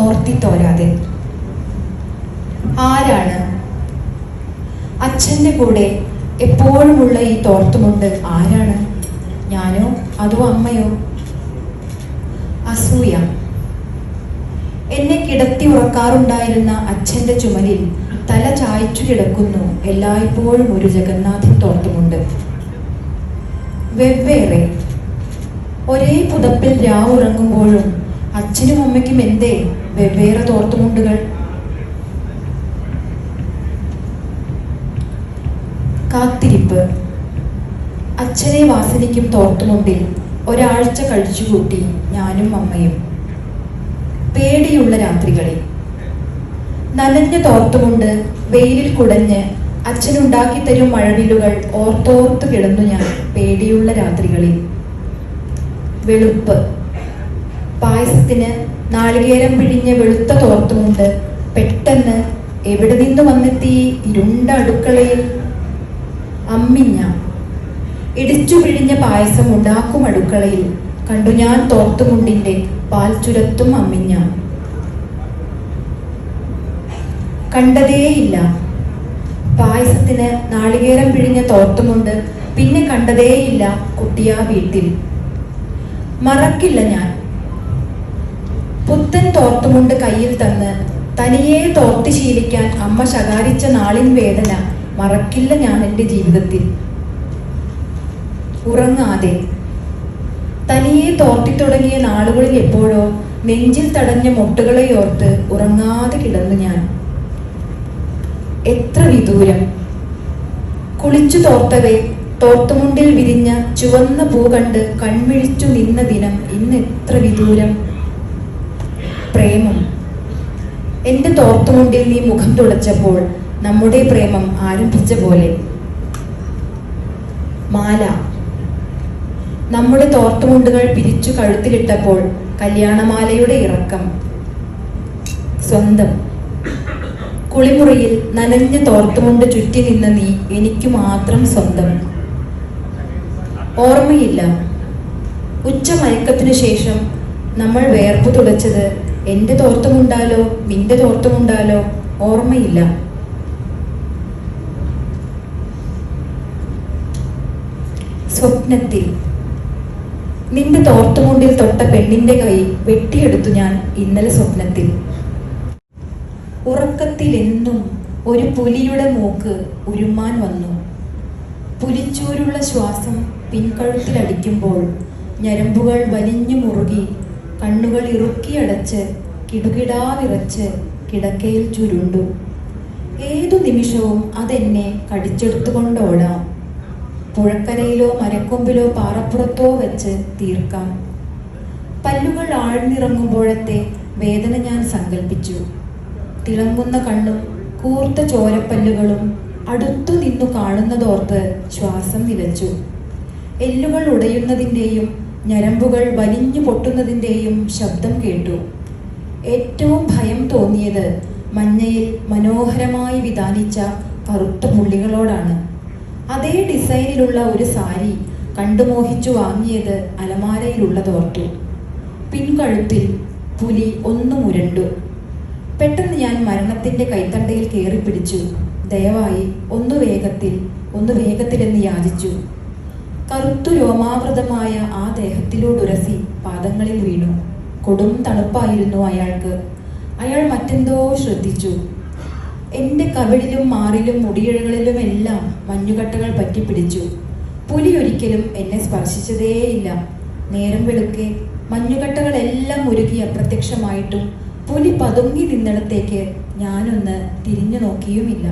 തോർത്തിത്തോരാതെ ആരാണ്? അച്ഛന്റെ കൂടെ എപ്പോഴുമുള്ള ഈ തോർത്തുമുണ്ട് ആരാണ്? ഞാനോ അതോ അമ്മയോ? അസൂയ. എന്നെ കിടത്തി ഉറക്കാറുണ്ടായിരുന്ന അച്ഛന്റെ ചുമലിൽ തല ചായച്ചു കിടക്കുന്നു എല്ലായ്പ്പോഴും ഒരു ജഗന്നാഥൻ തോർത്തുമുണ്ട്. വെവ്വേറെ. ഒരേ പുതപ്പിൽ രാവുറങ്ങുമ്പോഴും അച്ഛനും അമ്മയ്ക്കും എന്തേ വെവ്വേറെ തോർത്തുമുണ്ടുകൾ? കാത്തിരിപ്പ്. അച്ഛനെ വാസനിക്കും തോർത്തുമുണ്ടിൽ ഒരാഴ്ച കഴിച്ചുകൂട്ടി ഞാനും അമ്മയും. പേടിയുള്ള രാത്രികളിൽ. നനഞ്ഞ തോർത്തുമുണ്ട് വെയിലിൽ കുടഞ്ഞ് അച്ഛനുണ്ടാക്കി തരും മഴവില്ലുകൾ ഓർത്തോർത്ത് കിടന്നു ഞാൻ പേടിയുള്ള രാത്രികളിൽ. വെളുപ്പ്. പായസത്തിന് നാളികേരം പിഴിഞ്ഞ വെളുത്ത തോർത്തുമുണ്ട്. പെട്ടെന്ന് എവിടെ നിന്ന് വന്നെത്തി ഇരുണ്ട അടുക്കളയിൽ? അമ്മിഞ്ഞ ഇടിച്ചു പിഴിഞ്ഞ പായസം ഉണ്ടാക്കും അടുക്കളയിൽ. കണ്ടു ഞാൻ തോർത്തുമുണ്ടിന്റെ പാൽ ചുരത്തും അമ്മിഞ്ഞ കണ്ടതേയില്ല. പായസത്തിന് നാളികേരം പിഴിഞ്ഞ തോർത്തുമുണ്ട്. പിന്നെ കണ്ടതേയില്ല കുട്ടിയാ വീട്ടിൽ. മറക്കില്ല ഞാൻ. തോർത്തുമുണ്ട് കയ്യിൽ തന്ന്. തനിയെ തോർത്തി ശീലിക്കാൻ അമ്മ ശകാരിച്ച നാളിൻ വേദന മറക്കില്ല ഞാൻ എന്റെ ജീവിതത്തിൽ. ഉറങ്ങാതെ. തനിയെ തോർത്തി തുടങ്ങിയ നാളുകളിൽ എപ്പോഴോ നെഞ്ചിൽ തടഞ്ഞ മുട്ടുകളെ ഓർത്ത് ഉറങ്ങാതെ കിടന്നു ഞാൻ. എത്ര വിദൂരം. കുളിച്ചു തോർത്തവേ തോർത്തുമുണ്ടിൽ വിരിഞ്ഞ ചുവന്ന പൂ കണ്ട് കൺമിഴിച്ചു നിന്ന ദിനം ഇന്ന് എത്ര വിദൂരം. പ്രേമം. എന്റെ തോർത്തുമുണ്ടിൽ നീ മുഖം തുളച്ചപ്പോൾ നമ്മുടെ പ്രേമം ആരംഭിച്ച പോലെ. മാല. നമ്മുടെ തോർത്തുമുണ്ടുകൾ പിരിച്ചു കഴുത്തിലിട്ടപ്പോൾ കല്യാണമാലയുടെ ഇറക്കം. സ്വന്തം. കുളിമുറിയിൽ നനഞ്ഞ തോർത്തുമുണ്ട് ചുറ്റി നിന്ന നീ എനിക്ക് മാത്രം സ്വന്തം. ഓർമ്മയില്ല. ഉച്ച മയക്കത്തിനു ശേഷം നമ്മൾ വേർപ്പ് തുളച്ചത് എന്റെ തോർത്തമുണ്ടാലോ? നിന്റെ തോർത്തമുണ്ടാലോ? ഓർമ്മയില്ല. സ്വപ്നത്തിൽ. നിന്റെ തോർത്തമുണ്ടിൽ തൊട്ട പെണ്ണിന്റെ കൈ വെട്ടിയെടുത്തു ഞാൻ ഇന്നലെ സ്വപ്നത്തിൽ. ഉറക്കത്തിൽ എന്നും ഒരു പുലിയുടെ മൂക്ക് ഉരുമാൻ വന്നു. പുലിച്ചൂരുള്ള ശ്വാസം പിൻകഴുത്തിലടിക്കുമ്പോൾ ഞരമ്പുകൾ വലിഞ്ഞു മുറുകി കണ്ണുകൾ ഇറുക്കിയടച്ച് കിടുകിടാ വിറച്ച് കിടക്കയിൽ ചുരുണ്ടു. ഏതു നിമിഷവും അതെന്നെ കടിച്ചെടുത്തുകൊണ്ടോടാം. പുഴക്കരയിലോ മരക്കൊമ്പിലോ പാറപ്പുറത്തോ വെച്ച് തീർക്കാം. പല്ലുകൾ ആഴ്ന്നിറങ്ങുമ്പോഴത്തെ വേദന ഞാൻ സങ്കല്പിച്ചു തിളങ്ങുന്ന കണ്ണും കൂർത്ത ചോരപ്പല്ലുകളും അടുത്തു നിന്നു കാണുന്നതോർത്ത് ശ്വാസം നിലച്ചു. എല്ലുകൾ ഉടയുന്നതിന്റെയും ഞരമ്പുകൾ വലിഞ്ഞു പൊട്ടുന്നതിന്റെയും ശബ്ദം കേട്ടു. ഏറ്റവും ഭയം തോന്നിയത് മഞ്ഞയിൽ മനോഹരമായി വിധാനിച്ച കറുത്ത പുള്ളികളോടാണ് അതേ ഡിസൈനിലുള്ള ഒരു സാരി കണ്ടുമോഹിച്ചു വാങ്ങിയത് അലമാരയിലുള്ളതോർത്തു. പിൻകഴുത്തിൽ പുലി ഒന്നു മുരണ്ടു. പെട്ടെന്ന് ഞാൻ മരണത്തിന്റെ കൈത്തണ്ടയിൽ കയറി പിടിച്ചു ദയവായി ഒന്ന് വേഗത്തിൽ ഒന്ന് വേഗത്തിലെന്ന് യാചിച്ചു. കറുത്തു രോമാവൃതമായ ആ ദേഹത്തിലൂടുരസി പാദങ്ങളിൽ വീണു. കൊടും തണുപ്പായിരുന്നു അയാൾക്ക്. അയാൾ മറ്റെന്തോ ശ്രദ്ധിച്ചു. എന്റെ കവിളിലും മാറിലും മുടിയിഴകളിലും എല്ലാം മഞ്ഞുകട്ടകൾ പറ്റിപ്പിടിച്ചു പുലി ഒരിക്കലും എന്നെ സ്പർശിച്ചതേയില്ല. നേരം വെളുക്കെ മഞ്ഞുകട്ടകളെല്ലാം ഉരുകി അപ്രത്യക്ഷമായിട്ടും പുലി പതുങ്ങി നിന്നിടത്തേക്ക് ഞാനൊന്ന് തിരിഞ്ഞു നോക്കിയുമില്ല.